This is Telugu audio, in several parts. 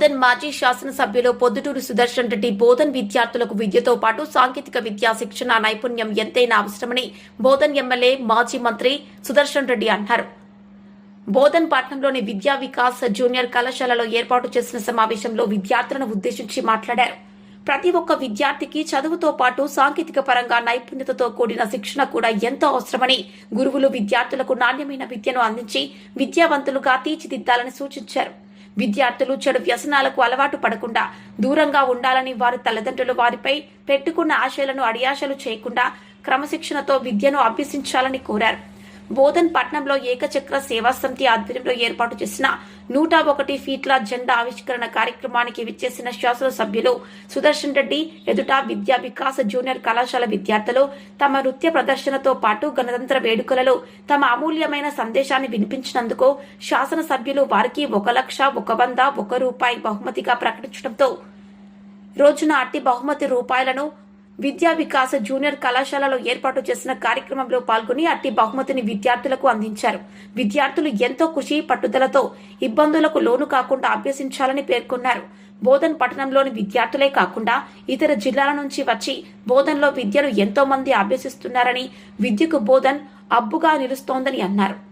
బోధన్ మాజీ శాసనసభ్యులు పొద్దుటూరు సుదర్శన్ రెడ్డి బోధన్ విద్యార్థులకు విద్యతో పాటు సాంకేతిక విద్యా శిక్షణ నైపుణ్యం ఎంతైనా అవసరమని బోధన్ ఎమ్మెల్యే మాజీ మంత్రి సుదర్శన్ రెడ్డి అన్నారు. బోధన్ పట్నంలోని విద్యా వికాస్ జూనియర్ కళాశాలలో ఏర్పాటు చేసిన సమావేశంలో విద్యార్థులను ఉద్దేశించి మాట్లాడారు. ప్రతి ఒక్క విద్యార్థికి చదువుతో పాటు సాంకేతిక పరంగా నైపుణ్యతతో కూడిన శిక్షణ కూడా ఎంతో అవసరమని గురువులు విద్యార్థులకు నాణ్యమైన విద్యను అందించి విద్యావంతులుగా తీర్చిదిద్దాలని సూచించారు. విద్యార్థులు చెడు వ్యసనాలకు అలవాటు పడకుండా దూరంగా ఉండాలని వారి తల్లిదండ్రులు వారిపై పెట్టుకున్న ఆశయాలను అడియాశలు చేయకుండా క్రమశిక్షణతో విద్యను అభ్యసించాలని కోరారు. బోధన్ పట్నంలో ఏకచక్ర సేవా సమితి ఆధ్వర్యంలో ఏర్పాటు చేసిన నూట ఒకటి ఫీట్ల జెండా ఆవిష్కరణ కార్యక్రమానికి విచ్చేసిన శాసనసభ్యులు సుదర్శన్ రెడ్డి ఎదుట విద్యా వికాస్ జూనియర్ కళాశాల విద్యార్థులు తమ నృత్య ప్రదర్శనతో పాటు గణతంత్ర వేడుకలలో తమ అమూల్యమైన సందేశాన్ని వినిపించినందుకు శాసనసభ్యులు వారికి ఒక లక్ష ఒక వంద ఒక రూపాయి బహుమతిగా ప్రకటించడంతో రోజున అట్టి బహుమతి రూపాయలను విద్యా వికాస జూనియర్ కళాశాలలో ఏర్పాటు చేసిన కార్యక్రమంలో పాల్గొని అట్టి బహుమతిని విద్యార్థులకు అందించారు. విద్యార్థులు ఎంతో కృషి పట్టుదలతో ఇబ్బందులకు లోను కాకుండా అభ్యసించాలని పేర్కొన్నారు. బోధన్ పట్టణంలోని విద్యార్థులే కాకుండా ఇతర జిల్లాల నుంచి వచ్చి బోధన్లో విద్యను ఎంతో మంది అభ్యసిస్తున్నారని విద్యకు బోధన్ అబ్బుగా నిలుస్తోందని అన్నారు.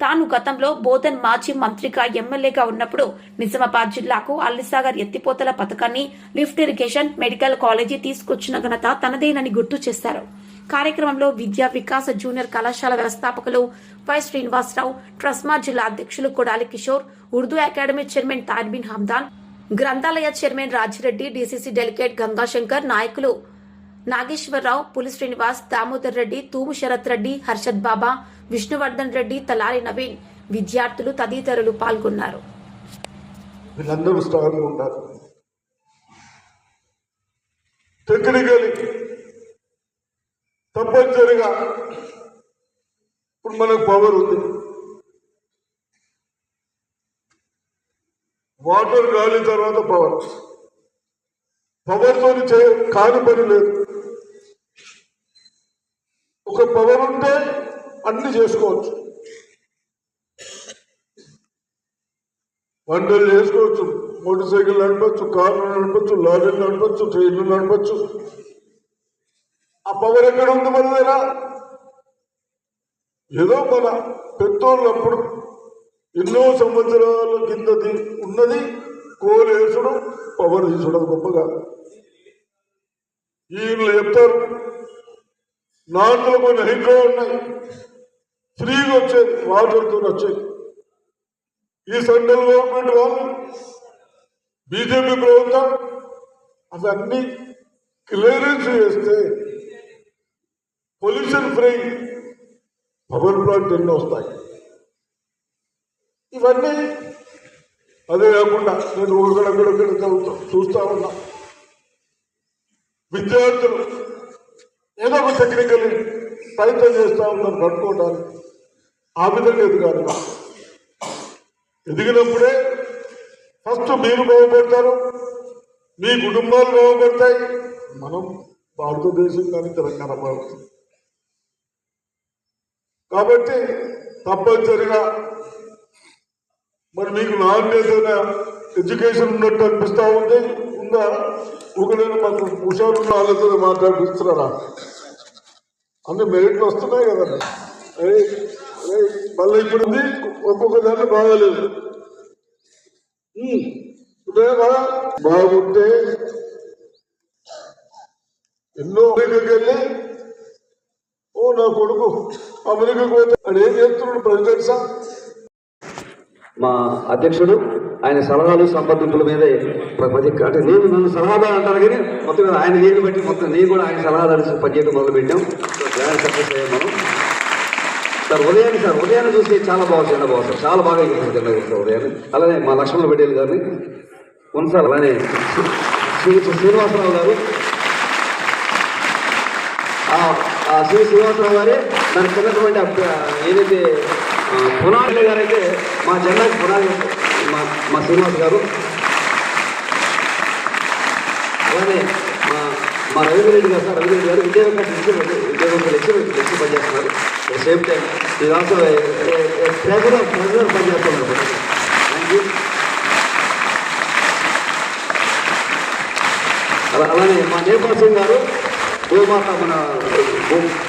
తాను గతంలో బోధన్ మాజీ మంత్రిగా ఎమ్మెల్యేగా ఉన్నప్పుడు నిజామాబాద్ జిల్లాకు అల్లిసాగర్ ఎత్తిపోతల పథకాన్ని లిఫ్ట్ ఇరిగేషన్ మెడికల్ కాలేజీ తీసుకొచ్చిన ఘనత తనదేనని గుర్తు చేశారు. కార్యక్రమంలో విద్యా వికాస జూనియర్ కళాశాల వ్యవస్థాపకులు వై శ్రీనివాసరావు ట్రస్మా జిల్లా అధ్యక్షులు కొడాలి కిషోర్ ఉర్దూ అకాడమీ చైర్మన్ తార్బిన్ హమ్దాన్ గ్రంథాలయ chairman Rajireddy DCC delegate Gangashankar నాయకులు నాగేశ్వరరావు పులి శ్రీనివాస్ దామోదర్ రెడ్డి తూము శరత్ రెడ్డి హర్షద్ బాబా విష్ణువర్ధన్ రెడ్డి తలారి నవీన్ విద్యార్థులు తదితరులు పాల్గొన్నారు. వీళ్ళందరూ స్ట్రాంగ్ ఉంటారు టెక్నికలీ తప్పనిసరిగా ఇప్పుడు మనకు పవర్ ఉంది. వాటర్ గాలి తర్వాత పవర్ పవర్తో చే కాని పని లేదు. ఒక పవర్ ఉంటే అన్ని చేసుకోవచ్చు. వంటలు చేసుకోవచ్చు మోటార్ సైకిల్ నడపచ్చు కార్లు నడపచ్చు లారీలు నడపచ్చు ట్రైన్లు నడపచ్చు. ఆ పవర్ ఎక్కడ ఉంది మన దగ్గర ఏదో మన పెద్దోళ్ళు అప్పుడు ఎన్నో సంవత్సరాల కిందది ఉన్నది కోలేసుడు పవర్ తీసుడు గొప్పగా. వీళ్ళు చెప్తారు నాటులో కొన్ని హైడ్రో ఉన్నాయి. ఫ్రీగా వచ్చేది వాటర్తో వచ్చేది. ఈ సెంట్రల్ గవర్నమెంట్ వాళ్ళు బీజేపీ ప్రభుత్వం అవన్నీ క్లియరెన్స్ చేస్తే పొల్యూషన్ ఫ్రీ పవర్ ప్లాంట్ ఎన్నో వస్తాయి. ఇవన్నీ అదే కాకుండా నేను ఒకడక్కడక్కడ చదువుతా చూస్తా ఉన్నా. విద్యార్థులు ఏదో ఒక టెక్నికల్ ప్రయత్నం చేస్తూ ఉన్నారు కట్టుకోవడానికి ఆ విధంగా ఎదగాలి ఎదిగినప్పుడే ఫస్ట్ మీరు బాగుపడతారు మీ కుటుంబాలు బాగుపడతాయి. మనం భారతదేశం కానీ తెలంగాణ బాగుంటుంది కాబట్టి తప్పనిసరిగా మరి మీకు నాణ్యతైన ఎడ్యుకేషన్ ఉన్నట్టు అనిపిస్తూ ఉంది ఉందా? ఒకళ్ళు మాకు హుషారు ఉన్న వాళ్ళతో మాట్లాడిస్తున్నారా? అన్ని మెరిట్లు వస్తున్నాయి కదండి. ఏయ్, ఏయ్, మళ్ళీ ఇప్పుడు ఒక్కొక్క దాంట్లో బాగాలేదు. ఉమ్, బాగుంటే ఎన్నో అమెరికాకి వెళ్ళి ఓ నా కొడుకు అమెరికాకు పోతే అని ఏం చేస్తున్నాడు ప్రెసిడెంట్ సార్ మా అధ్యక్షుడు ఆయన సలహాలు సంప్రదింపుల మీదే ప్ర- ప్రతి అంటే నేను నన్ను సలహాదారు అంటారు కానీ మొత్తం మీద ఆయన నేను బట్టి మొత్తం నేను కూడా ఆయన సలహాదారు పనిచేయడం మొదలుపెట్టాం. గ్రాండ్ సక్సెస్ అయ్యాం మనం. సార్ ఉదయాన్ని సార్ ఉదయాన్ని చూసి చాలా బాగా చిన్న బాగుంది సార్. చాలా బాగా చేసింది చిన్న సార్ ఉదయాన్ని. అలానే మా లక్ష్మణ బిడ్డలు గారిని. ఉంది సార్ అలానే. శ్రీ శ్రీనివాసరావు గారు. ఆ- శ్రీ శ్రీనివాసరావు గారే దానికి చిన్నటువంటి అప్ప- ఏదైతే ఆ, పునాదులు గారైతే మా జెండాకి పునాది మా శ్రీనివాస్ గారు. అలానే మా మా రవీంద్రెడ్డి గారు సార్ రవీంద్రెడ్డి గారు విద్యావికాస్ విద్యావంతులు లెక్చర్ లెక్చర్ పనిచేస్తున్నారు అట్ సేమ్ టైం ఇది ఆల్సో ట్రెజరర్ ట్రెజరర్ పనిచేస్తున్నారు థ్యాంక్ యూ అలా- అలానే మా నేపాల్ సింగ్ గారు గోమాత మన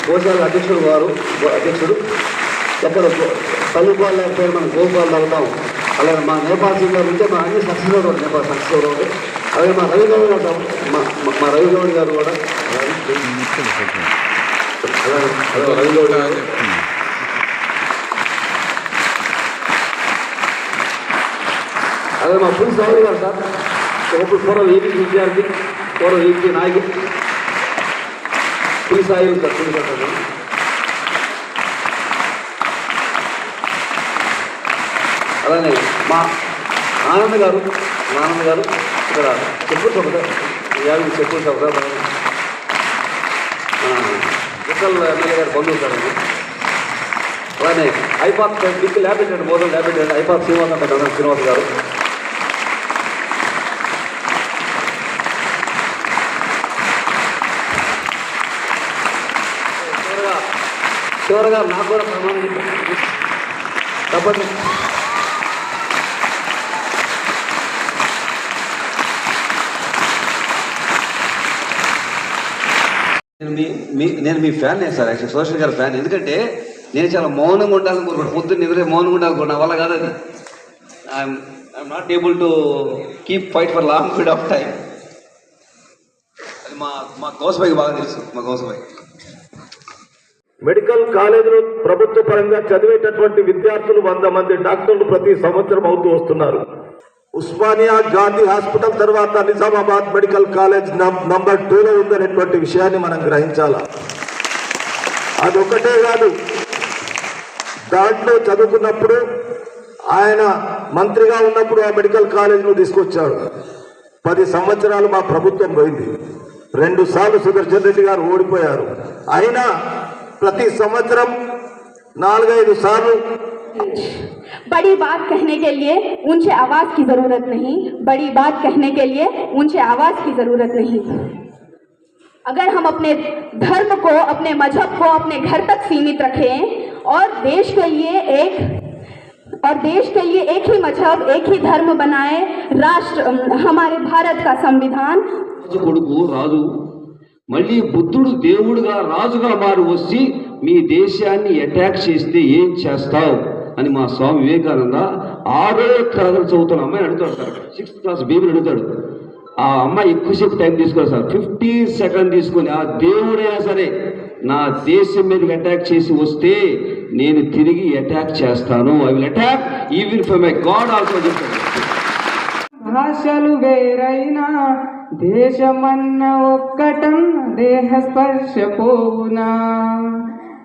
గోశాల అధ్యక్షుడు గారు అధ్యక్షుడు. ఎక్కడ తల్లిపాలు లేకపోతే మనం గోపాలు తాగుతాం అలాగే మా నేపాల్ సింగ్ గారు ఉంటే మా అన్ని సక్సెస్ అవుతుంది నేపాల్ సక్సెస్ అవుతుంది అలాగే మా రవి గౌడ్ గారు మా మా- మా రవి గౌడ్ గారు కూడా అలాగే అలాగే రవి గౌడ్ గారు అలాగే మా పులిస్ రావు గారు సార్ ఒకప్పుడు పూర్వం ఏపీ విద్యార్థి పూర్వం ఏపీ నాయకుడు పులిస్ ఆయులు సార్ పులిస్ అంటారు అలానే మా ఆనంద్ గారు మా ఆనంద్ గారు ఇక్కడ చెప్పులు సభ యాభై చెప్పులు సభ మన విఠల్ ఎమ్మెల్యే గారు బంధువు సార్ అలానే ఐపాక్ బిక్ ల్యాబ్ పెట్టండి మోదం ల్యాబ్ పెట్టండి. ఐపాక్ శ్రీనివాస్ అంటే శ్రీనివాస్ గారు. చివరగా చివరగా నాకు కూడా ప్రమాణం చేయండి. నేను మీ మీ నేను మీ ఫ్యాన్ సార్ యాక్చువల్ సోషల్ గారి ఫ్యాన్. ఎందుకంటే నేను చాలా మౌనంగా ఉండాలని కోరుకుంటాను పొద్దున్న నిద్ర మౌనంగా ఉండాలనుకో నా వల్ల కాదు అది. I'm I'm not able to keep fight for long period of time అది మా మా గౌసబాయికి బాగా తెలుసు. మా గౌసబాయి. మెడికల్ కాలేజీలో ప్రభుత్వ పరంగా చదివేటటువంటి విద్యార్థులు వంద మంది డాక్టర్లు ప్రతి సంవత్సరం అవుతూ వస్తున్నారు. ఉస్మానియా గాంధీ హాస్పిటల్ తర్వాత నిజామాబాద్ మెడికల్ కాలేజ్ నంబర్ టూలో ఉందనేటువంటి విషయాన్ని మనం గ్రహించాలా? అదొకటే కాదు. దాంట్లో చదువుకున్నప్పుడు ఆయన మంత్రిగా ఉన్నప్పుడు ఆ మెడికల్ కాలేజ్ను తీసుకొచ్చాడు. పది సంవత్సరాలు మా ప్రభుత్వం పోయింది. రెండు సార్లు సుదర్శన్ రెడ్డి గారు ఓడిపోయారు. అయినా ప్రతి సంవత్సరం నాలుగైదు సార్లు बड़ी बात कहने के लिए ऊंचे आवाज की जरूरत नहीं बड़ी बात कहने के लिए ऊंचे आवाज की जरूरत नहीं अगर हम अपने धर्म को अपने मजहब को अपने घर तक सीमित रखें और देश के लिए एक और देश के लिए एक ही मजहब एक ही धर्म बनाए राष्ट्र अम, हमारे भारत का संविधान రాజు కొడుకు రాజు మళ్ళీ బుద్ధుడు దేవుడుగా రాజుగా మారి వచ్చి మీ దేశాన్ని అటాక్ చేస్తే ఏం చేస్తావు అని మా స్వామి వివేకానంద ఆరో తరగతి చదువుతున్న అమ్మాయిని అడుగుతాడు సార్ సిక్స్త్ క్లాస్ బేబీని అడుగుతాడు. ఆ అమ్మాయి ఎక్కువసేపు టైం తీసుకోవాలి సార్. ఫిఫ్టీ సెకండ్ తీసుకొని ఆ దేవుడైనా సరే నా దేశం మీదకి అటాక్ చేసి వస్తే నేను తిరిగి అటాక్ చేస్తాను. I will attack even for my god also భాషలు వేరైనా దేశమన్న ఒక్కటం దేహ స్పర్శ పోనా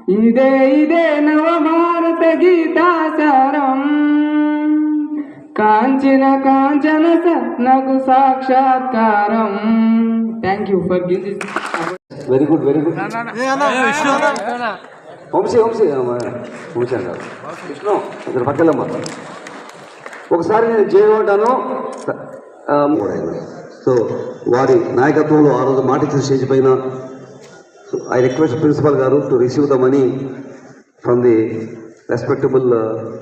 ఇదే ఇదే నవ భారత గీతాచారం. కాంచిన కాంచన నాకు సాక్షాత్కారం. Thank you for giving very good very good Vamshi Vamshi Vamshi గారు విష్ణు ఇక్కడ పక్కలమ్మ ఒకసారి నేను చేయమంటాను. సో వారి నాయకత్వంలో ఆ రోజు మాట ఇచ్చిన స్టేజ్ పైన I request principal Garu to receive the money from the respectable uh,